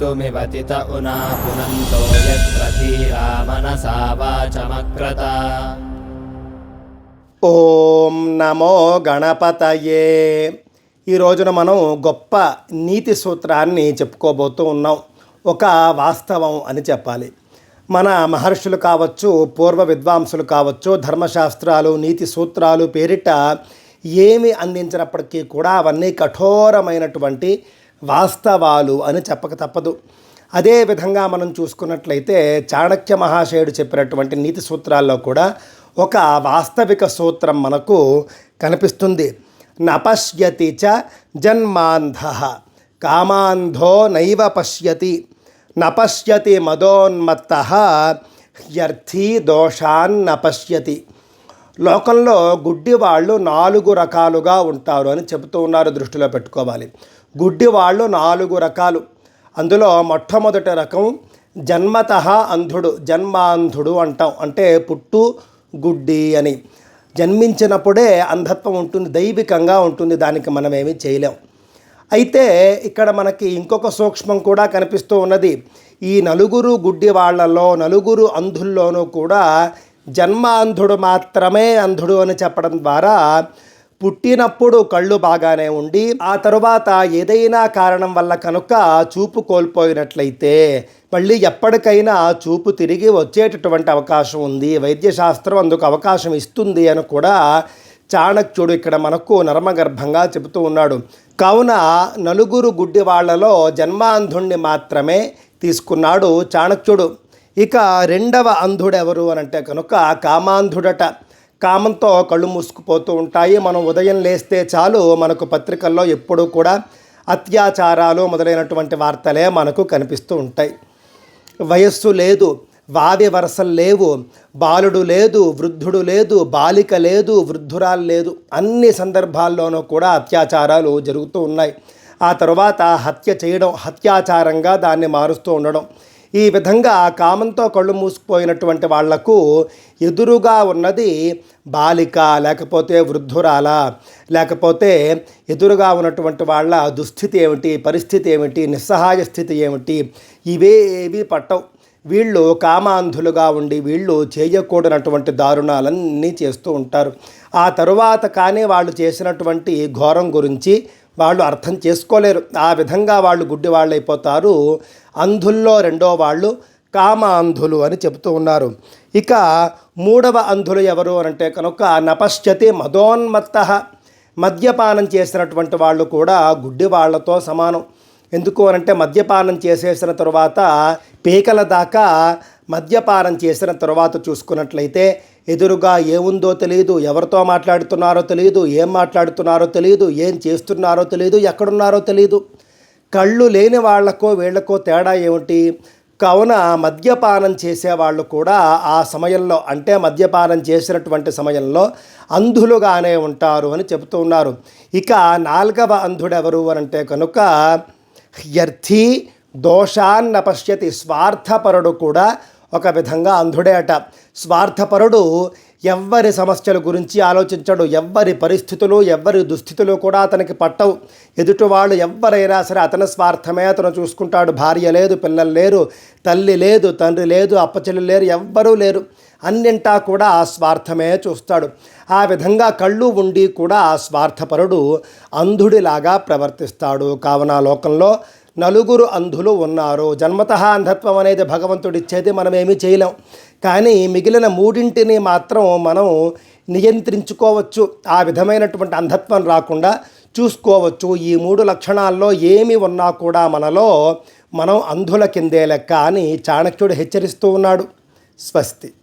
मृत्युमिवतित उना पुनन्तो यत्र धीरा मनसा वाचमक्रत ఓం నమో గణపతయే ఈ రోజున మనం గొప్ప నీతి సూత్రాన్ని చెప్పుకోబోతూ ఉన్నాం ఒక వాస్తవం అని చెప్పాలి మన మహర్షులు కావచ్చు పూర్వ విద్వాంసులు కావచ్చు ధర్మశాస్త్రాలు నీతి సూత్రాలు పేరిట ఏమి అందించినప్పటికీ కూడా అవన్నీ కఠోరమైనటువంటి వాస్తవాలు అని చెప్పక తప్పదు. అదే విధంగా మనం చూసుకున్నట్లయితే చాణక్య మహాశయుడు చెప్పినటువంటి నీతి సూత్రాల్లో కూడా ఒక వాస్తవిక సూత్రం మనకు కనిపిస్తుంది. నపశ్యతి చ జన్మాంధ కామాంధో నైవ పశ్యతి నపశ్యతి మదోన్మత్త హ్యర్థీ దోషాన్ నపశ్యతి. లోకంలో గుడ్డి వాళ్ళు నాలుగు రకాలుగా ఉంటారు అని చెబుతూ ఉన్నారు దృష్టిలో పెట్టుకోవాలి. గుడ్డి వాళ్ళు నాలుగు రకాలు. అందులో మొట్టమొదటి రకం జన్మత అంధుడు జన్మాంధుడు అంటాం. అంటే పుట్టు గుడ్డి అని. జన్మించినప్పుడే అంధత్వం ఉంటుంది దైవికంగా ఉంటుంది దానికి మనం ఏమీ చేయలేం. అయితే ఇక్కడ మనకి ఇంకొక సూక్ష్మం కూడా కనిపిస్తూ ఉన్నది. ఈ నలుగురు గుడ్డి వాళ్ళలో నలుగురు అంధుల్లోనూ కూడా జన్మ అంధుడు మాత్రమే అంధుడు అని చెప్పడం ద్వారా పుట్టినప్పుడు కళ్ళు బాగానే ఉండి ఆ తరువాత ఏదైనా కారణం వల్ల కనుక చూపు కోల్పోయినట్లయితే మళ్ళీ ఎప్పటికైనా చూపు తిరిగి వచ్చేటటువంటి అవకాశం ఉంది. వైద్యశాస్త్రం అందుకు అవకాశం ఇస్తుంది అని కూడా చాణక్యుడు ఇక్కడ మనకు నర్మగర్భంగా చెబుతూ ఉన్నాడు. కావున నలుగురు గుడ్డి వాళ్ళలో జన్మాంధుణ్ణి మాత్రమే తీసుకున్నాడు చాణక్యుడు. ఇక రెండవ అంధుడెవరు అని అంటే కనుక కామాంధుడట. కామంతో కళ్ళు మూసుకుపోతూ ఉంటాయి. మనం ఉదయం లేస్తే చాలు మనకు పత్రికల్లో ఎప్పుడూ కూడా అత్యాచారాలు మొదలైనటువంటి వార్తలే మనకు కనిపిస్తూ ఉంటాయి. వయస్సు లేదు వావి వరసలు లేవు బాలుడు లేదు వృద్ధుడు లేదు బాలిక లేదు వృద్ధురాలు లేదు. అన్ని సందర్భాల్లోనూ కూడా అత్యాచారాలు జరుగుతూ ఉన్నాయి. ఆ తర్వాత హత్య చేయడం హత్యాచారంగా దాన్ని మారుస్తూ ఉండడం. ఈ విధంగా కామంతో కళ్ళు మూసుకుపోయినటువంటి వాళ్ళకు ఎదురుగా ఉన్నది బాలిక లేకపోతే వృద్ధురాల లేకపోతే ఎదురుగా ఉన్నటువంటి వాళ్ళ దుస్థితి ఏమిటి పరిస్థితి ఏమిటి నిస్సహాయ స్థితి ఏమిటి ఇవేవి పట్టవు. వీళ్ళు కామాంధులుగా ఉండి వీళ్ళు చేయకూడనటువంటి దారుణాలన్నీ చేస్తూ ఉంటారు. ఆ తరువాత కానీ వాళ్ళు చేసినటువంటి ఘోరం గురించి వాళ్ళు అర్థం చేసుకోలేరు. ఆ విధంగా వాళ్ళు గుడ్డి వాళ్ళు అయిపోతారు అంధుల్లో రెండో వాళ్ళు కామ అంధులు అని చెబుతూ ఉన్నారు. ఇక మూడవ అంధులు ఎవరు అని అంటే కనుక నపశ్చతి మదోన్మత్త. మద్యపానం చేసినటువంటి వాళ్ళు కూడా గుడ్డి వాళ్ళతో సమానం. ఎందుకు అనంటే మద్యపానం చేసేసిన తర్వాత పీకల దాకా మద్యపానం చేసిన తర్వాత చూసుకున్నట్లయితే ఎదురుగా ఏముందో తెలియదు ఎవరితో మాట్లాడుతున్నారో తెలియదు ఏం మాట్లాడుతున్నారో తెలియదు ఏం చేస్తున్నారో తెలియదు ఎక్కడున్నారో తెలియదు కళ్ళు లేని వాళ్ళకో వీళ్ళకో తేడా ఏమిటి? కావున మద్యపానం చేసేవాళ్ళు కూడా ఆ సమయంలో అంటే మద్యపానం చేసినటువంటి సమయంలో అంధులుగానే ఉంటారు అని చెబుతూ ఉన్నారు. ఇక నాలుగవ అంధుడెవరు అని అంటే కనుక హ్యర్థి దోషాన్నపశ్యతి స్వార్థపరుడు కూడా ఒక విధంగా అంధుడే అట. స్వార్థపరుడు ఎవ్వరి సమస్యల గురించి ఆలోచించడు ఎవ్వరి పరిస్థితులు ఎవ్వరి దుస్థితులు కూడా అతనికి పట్టవు. ఎదుటి వాళ్ళు ఎవ్వరైనా సరే అతని స్వార్థమే అతను చూసుకుంటాడు. భార్య లేదు పిల్లలు లేరు తల్లి లేదు తండ్రి లేదు అప్పచెల్లి లేరు ఎవ్వరూ లేరు. అన్నింటా కూడా ఆ స్వార్థమే చూస్తాడు. ఆ విధంగా కళ్ళు ఉండి కూడా ఆ స్వార్థపరుడు అంధుడిలాగా ప్రవర్తిస్తాడు. కావున లోకంలో నలుగురు అంధులు ఉన్నారు. జన్మత అంధత్వం అనేది భగవంతుడిచ్చేది మనం ఏమీ చేయలేం. కానీ మిగిలిన మూడింటిని మాత్రం మనం నియంత్రించుకోవచ్చు. ఆ విధమైనటువంటి అంధత్వం రాకుండా చూసుకోవచ్చు. ఈ మూడు లక్షణాల్లో ఏమి ఉన్నా కూడా మనలో మనం అంధుల కిందే లెక్క అని చాణక్యుడు హెచ్చరిస్తూ ఉన్నాడు. స్వస్తి.